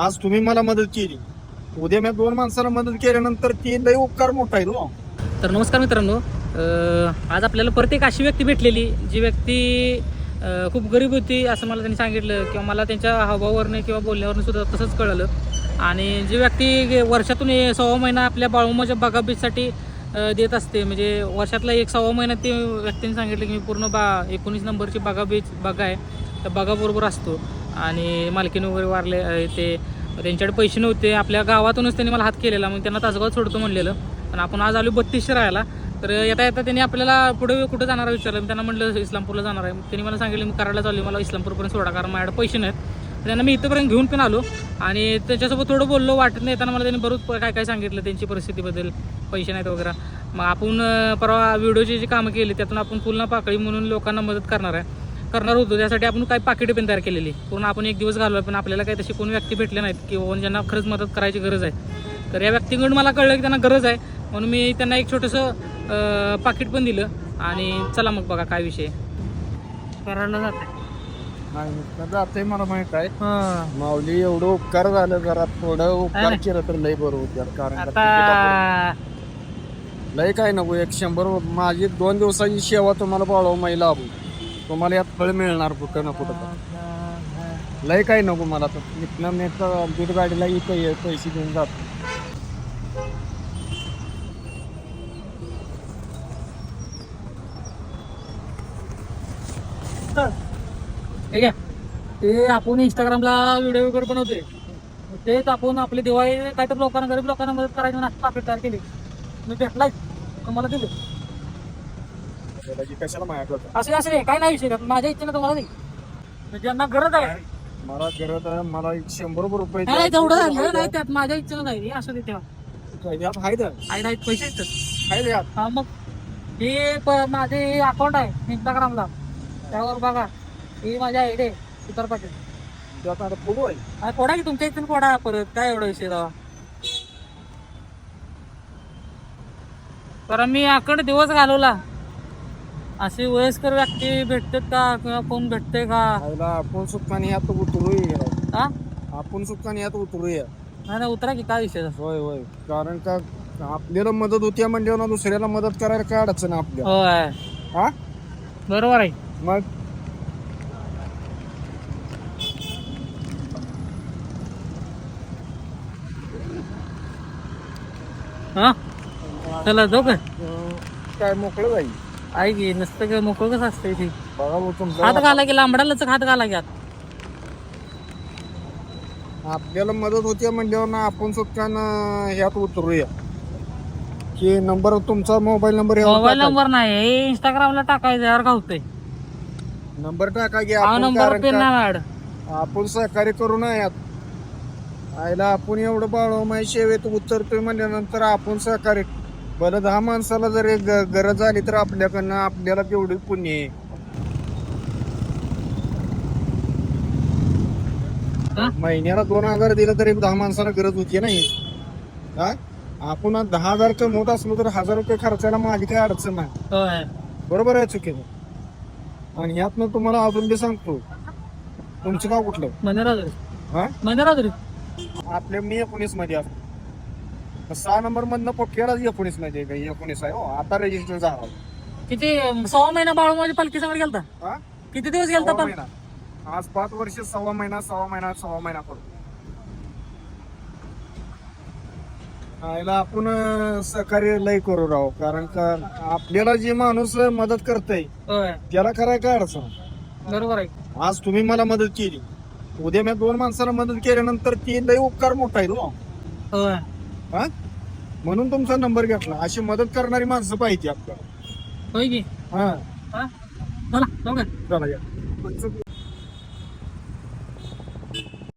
आज तुम्ही मला मदत केली. उद्या मी दोन माणसाला मदत केल्यानंतर ती लय उपकार मोठा आहे हो. तर नमस्कार मित्रांनो. आज आपल्याला प्रत्येक अशी व्यक्ती भेटलेली जी व्यक्ती खूप गरीब होती असं मला त्यांनी सांगितलं किंवा मला त्यांच्या हावभावावरनं किंवा बोलण्यावरनं सुद्धा तसंच कळलं. आणि जी व्यक्ती वर्षातून ए- सव्वा महिना आपल्या बाळूमाच्या बागाबीजसाठी देत असते म्हणजे वर्षातला एक सव्वा महिना ते व्यक्तीने सांगितलं की मी पूर्ण बा एकोणीस नंबरची बागाबीज बागा आहे. त्या बागाबरोबर असतो. आणि मालकीन वगैरे वारले ते त्यांच्याकडे पैसे नव्हते. आपल्या गावातूनच त्यांनी मला हात केलेला. मग त्यांना तासगाव सोडतो म्हणलेलं. पण आपण आज आलो बत्तीसशे राहायला. तर येता येता त्यांनी आपल्याला पुढे कुठं जाणार आहे विचारलं. मी त्यांना म्हटलं इस्लामपूरला जाणार आहे. त्यांनी मला सांगितलं मी करायला चालू मला इस्लामपूरपर्यंत सोडा कारण माझ्याकडे पैसे नाहीत. त्यांना मी इथंपर्यंत घेऊन पण आलो. आणि त्याच्यासोबत थोडं बोललो वाटत नाही. येताना मला त्यांनी बरोबर काय काय सांगितलं त्यांची परिस्थितीबद्दल पैसे नाहीत वगैरे. मग आपण परवा व्हिडिओची जी कामं केली त्यातून आपण पूर्ण पाकळी म्हणून लोकांना मदत करणार आहे. करणार होतो त्यासाठी आपण काही पाकिटे पण तयार केलेली. पूर्ण आपण एक दिवस घालवलं पण आपल्याला काही तशी कोणी व्यक्ती भेटले नाहीत किंवा ज्यांना खरंच मदत करायची गरज आहे. तर या व्यक्तीकडून मला कळलं की त्यांना गरज आहे. म्हणून मी त्यांना एक छोटंसं पाकिट पण दिलं आणि चला मग बघा काय विषय. करायला जाते. नाही जाते मला माहीत आहे. हां. माऊली एवढं उपकार झालं जरा थोडं उपकार नाही. केलं तर लय बरं होत्या कारण का लय काय नको एक शंभर माझी दोन दिवसाची सेवा तुम्हाला बाळव महिला लाभू तुम्हाला यात फळ मिळणार कुठं ना कुठं तर. लय काय नको मला तर. इथनं मी तर गाडीला इथं पैसे घेऊन जातो. ठीक आहे ते आपण इंस्टाग्रामला व्हिडिओ वगैरे बनवते तेच आपण आपली दिवाळी काहीतरी लोकांना गरीब लोकांना मदत करायची नाश्ता तयार केली. मी भेटलाय. तुम्हाला दिले. त्याची कशाला माझ्याकडं असे असे काय नाही विषय माझ्या इच्छेनं तुम्हाला नाही. ज्यांना गरज आहे. मला गरज आहे मला एक शंभर रुपये नाही तेवढं झालं नाही त्यात माझ्या इच्छेनं नाही असं ते तेव्हा. यात आहे तर आई नाही पैसे येतात हा मग हे प- माझे अकाउंट आहे इंस्टाग्रामला त्यावर बघा ही माझी आयडी आहे सुतार पाटील. आता फोटो आहे. कोडा की तुमच्या इथून कोडा परत? काय एवढा विषय राहा कारण मी आकड दिवस घालवला. अशी वयस्कर व्यक्ती भेटतात का? किंवा कोण भेटते का? आईला आपण सुखाने यात उतरूया. हा आपण सुखाने यात उतरूया. नाही नाही, उतरा की काय विषय? होय होय. कारण का आपल्याला मदत होती म्हणजे ना दुसऱ्याला मदत करायला काय अडचण आहे आपल्या? होय. हा बरोबर आहे. मग? हा? चला जाऊ का? काय मोकळं जाईल आहे की नसतं का मोकळं कसं असतं इथे? बघा भाऊ हात तुमचा घाला की लांबडालाच हात घाला की आत. आपल्याला मदत होती म्हणल्यावर ना आपण सुखानं ह्यात उतरूया. की नंबर तुमचा मोबाईल नंबर मोबाईल नंबर नाही इंस्टाग्रामला टाकायचं यावर गावतंय. नंबर टाका की हा आपण नंबर कारण का- आपण सहकार्य करू ना यात. आयला आपण एवढं बाळमाई सेवेत उतरतोय म्हणल्यानंतर आपण सहकार्य बरं दहा माणसाला जर एक ग- गरज आली तर आपल्याकडनं आपल्याला तेवढी पुण्य आहे? हा? महिन्याला दोन हजार दिलं तर एक दहा माणसाला गरज होती नाही? हा? आपण आज दहा हजार कमवत असलो तर हजार रुपये खर्चायला माझी काय अडचण नाही. होय. बरोबर आहे चुकीचं. आणि यातनं तुम्हाला अजून बी सांगतो. तुमचं नाव कुठलं? मंदिरात हा? मंदिरात आपल्या मी एकोणीसमध्ये असतो. सहा नंबर मधनं पोटक्यालाच एकोणीसमध्ये आहे का एकोणीस आहे हो. आता रजिस्टर झाला. किती सहा महिना बाळू माझी पालखी समोर गेलता? हा? किती दिवस गेलता सव्वा पण? महिना. आज पाच वर्ष सव्वा महिना सव्वा महिना सव्वा महिना करू. याला आपण अं, सहकार्य लय करू राहू कारण का आपल्याला जे माणूस मदत करतय होय. त्याला कराय काय अडचण? बरोबर आहे. आज तुम्ही मला मदत केली. उद्या मी दोन माणसाला मदत केल्यानंतर ती लय उपकार मोठा आहे हो. होय. हा? म्हणून तुमचा नंबर घेतला. अशी मदत करणारी माणसं पाहिजे आपल्याला. होय की? हा. हा? चला जाऊ का चला या.